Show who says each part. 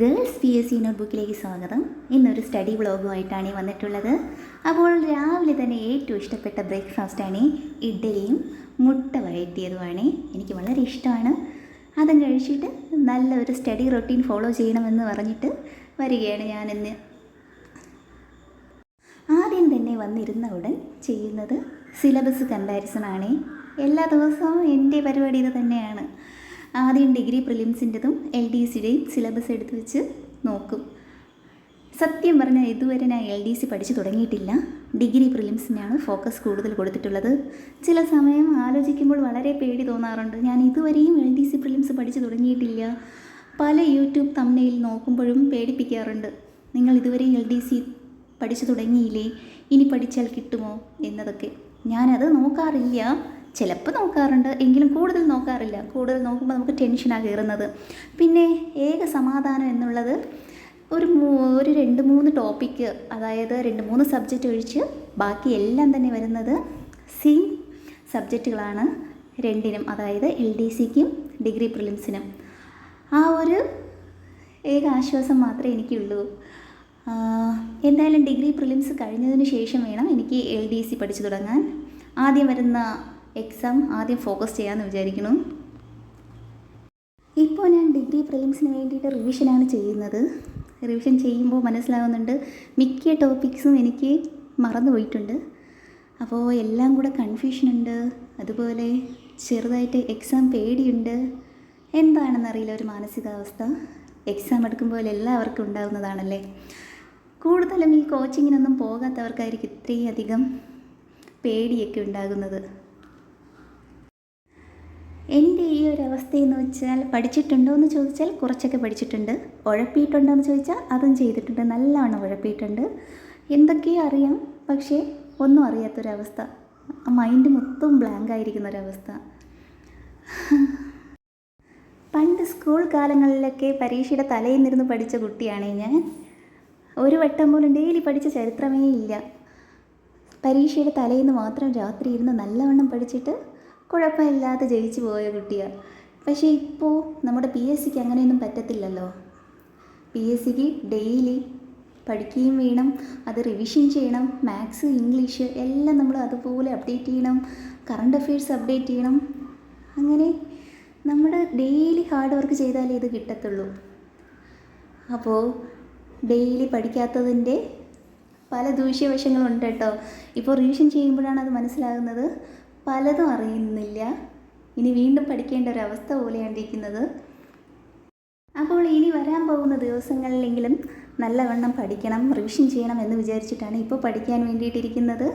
Speaker 1: Girls P S C നോട്ട്ബുക്കിലേക്ക് സ്വാഗതം. ഇന്നൊരു സ്റ്റഡി വ്ളോഗുമായിട്ടാണ് വന്നിട്ടുള്ളത്. അപ്പോൾ രാവിലെ തന്നെ ഏറ്റവും ഇഷ്ടപ്പെട്ട ബ്രേക്ക്ഫാസ്റ്റാണ് ഇഡ്ഡലിയും മുട്ട വഴറ്റിയതുമാണ്. എനിക്ക് വളരെ ഇഷ്ടമാണ്. അതും കഴിച്ചിട്ട് നല്ല ഒരു സ്റ്റഡി റൊട്ടീൻ ഫോളോ ചെയ്യണമെന്ന് പറഞ്ഞിട്ട് വരികയാണ് ഞാനിന്ന്. ആദ്യം തന്നെ വന്നിരുന്ന ഉടൻ ചെയ്യുന്നത് സിലബസ് കമ്പാരിസൺ ആണ് എല്ലാ ദിവസവും എന്റെ പരിപാടി ഇത് തന്നെയാണ്. ആദ്യം ഡിഗ്രി പ്രിലിംസിന്റെതും എൽ ഡി സിയുടെയും സിലബസ് എടുത്ത് വെച്ച് നോക്കും. സത്യം പറഞ്ഞാൽ ഇതുവരെ ഞാൻ എൽ ഡി സി പഠിച്ചു തുടങ്ങിയിട്ടില്ല. ഡിഗ്രി പ്രിലിംസിനാണ് ഫോക്കസ് കൂടുതൽ കൊടുത്തിട്ടുള്ളത്. ചില സമയം ആലോചിക്കുമ്പോൾ വളരെ പേടി തോന്നാറുണ്ട്. ഞാൻ ഇതുവരെയും എൽ ഡി സി പ്രിലിംസ് പഠിച്ചു തുടങ്ങിയിട്ടില്ല. പല യൂട്യൂബ് തമ്മിൽ നോക്കുമ്പോഴും പേടിപ്പിക്കാറുണ്ട്. നിങ്ങൾ ഇതുവരെ എൽ ഡി സി പഠിച്ചു തുടങ്ങിയില്ലേ? ഇനി പഠിച്ചാൽ കിട്ടുമോ? എന്നതൊക്കെ. ഞാനത് നോക്കാറില്ല. ചിലപ്പോൾ നോക്കാറുണ്ട്. എങ്കിലും കൂടുതൽ നോക്കാറില്ല. കൂടുതൽ നോക്കുമ്പോൾ നമുക്ക് ടെൻഷനാണ് കയറുന്നത് പിന്നെ ഏക സമാധാനം എന്നുള്ളത് ഒരു ഒരു രണ്ട് മൂന്ന് ടോപ്പിക്ക് അതായത് രണ്ട് മൂന്ന് സബ്ജക്റ്റ് ഒഴിച്ച് ബാക്കി എല്ലാം തന്നെ വരുന്നത് സെയിം സബ്ജക്റ്റുകളാണ് രണ്ടിനും അതായത് എൽ ഡി സിക്കും ഡിഗ്രി പ്രിലിംസിനും ആ ഒരു ഏക ആശ്വാസം മാത്രമേ എനിക്കുള്ളൂ. എന്തായാലും ഡിഗ്രി പ്രിലിംസ് കഴിഞ്ഞതിന് ശേഷം വേണം എനിക്ക് എൽ ഡി സി പഠിച്ചു തുടങ്ങാൻ. ആദ്യം വരുന്ന എക്സാം ആദ്യം ഫോക്കസ് ചെയ്യാമെന്ന് വിചാരിക്കുന്നു. ഇപ്പോൾ ഞാൻ ഡിഗ്രി പ്രിലിംസിന് വേണ്ടിയിട്ട് റിവിഷനാണ് ചെയ്യുന്നത്. റിവിഷൻ ചെയ്യുമ്പോൾ മനസ്സിലാവുന്നുണ്ട് മിക്ക ടോപ്പിക്സും എനിക്ക് മറന്നുപോയിട്ടുണ്ട് അപ്പോൾ എല്ലാം കൂടെ കൺഫ്യൂഷനുണ്ട് അതുപോലെ ചെറുതായിട്ട് എക്സാം പേടിയുണ്ട്. എന്താണെന്നറിയില്ല ഒരു മാനസികാവസ്ഥ. എക്സാം എടുക്കുമ്പോൾ എല്ലാവർക്കും ഉണ്ടാകുന്നതാണല്ലേ കൂടുതലും ഈ കോച്ചിങ്ങിനൊന്നും പോകാത്തവർക്കായിരിക്കും ഇത്രയും അധികം പേടിയൊക്കെ ഉണ്ടാകുന്നത്. എന്റെ ഈ ഒരു അവസ്ഥ എന്ന് വെച്ചാൽ പഠിച്ചിട്ടുണ്ടോ എന്ന് ചോദിച്ചാൽ കുറച്ചൊക്കെ പഠിച്ചിട്ടുണ്ട്. ഉഴപ്പിയിട്ടുണ്ടോ എന്ന് ചോദിച്ചാൽ അതും ചെയ്തിട്ടുണ്ട്. നല്ലവണ്ണം ഉഴപ്പിയിട്ടുണ്ട്. എന്തൊക്കെയോ അറിയാം. പക്ഷേ ഒന്നും അറിയാത്തൊരവസ്ഥ. മൈൻഡ് മൊത്തം ബ്ലാങ്ക് ആയിരിക്കുന്ന ഒരവസ്ഥ പണ്ട് സ്കൂൾ കാലങ്ങളിലൊക്കെ പരീക്ഷയുടെ തലേന്നിരുന്ന് പഠിച്ച കുട്ടിയാണ് ഞാൻ. ഒരു വട്ടം പോലും ഡെയിലി പഠിച്ച ചരിത്രമേ ഇല്ല. പരീക്ഷയുടെ തലേന്ന് മാത്രം രാത്രി ഇരുന്ന് നല്ലവണ്ണം പഠിച്ചിട്ട് കുഴപ്പമില്ലാതെ ജയിച്ചു പോയ കുട്ടിയാണ് പക്ഷേ ഇപ്പോൾ നമ്മുടെ പി എസ് സിക്ക് അങ്ങനെയൊന്നും പറ്റത്തില്ലല്ലോ. പി എസ് സിക്ക് ഡെയിലി പഠിക്കുകയും വേണം അത് റിവിഷൻ ചെയ്യണം മാത്സ് ഇംഗ്ലീഷ് എല്ലാം നമ്മൾ അതുപോലെ അപ്ഡേറ്റ് ചെയ്യണം കറണ്ട് അഫയേഴ്സ് അപ്ഡേറ്റ് ചെയ്യണം. അങ്ങനെ നമ്മുടെ ഡെയിലി ഹാർഡ് വർക്ക് ചെയ്താലേ ഇത് കിട്ടത്തുള്ളൂ. അപ്പോൾ ഡെയിലി പഠിക്കാത്തതിന്റെ പല ദൂഷ്യവശങ്ങളുണ്ട് കേട്ടോ. ഇപ്പോൾ റിവിഷൻ ചെയ്യുമ്പോഴാണ് അത് മനസ്സിലാകുന്നത്. പലതും അറിയുന്നില്ല. ഇനി വീണ്ടും പഠിക്കേണ്ട ഒരു അവസ്ഥ പോലെയാണ്ടിരിക്കുന്നത് അപ്പോൾ ഇനി വരാൻ പോകുന്ന ദിവസങ്ങളിലെങ്കിലും നല്ലവണ്ണം പഠിക്കണം റിവിഷൻ ചെയ്യണം എന്ന് വിചാരിച്ചിട്ടാണ് ഇപ്പോൾ പഠിക്കാൻ വേണ്ടിയിട്ടിരിക്കുന്നത്.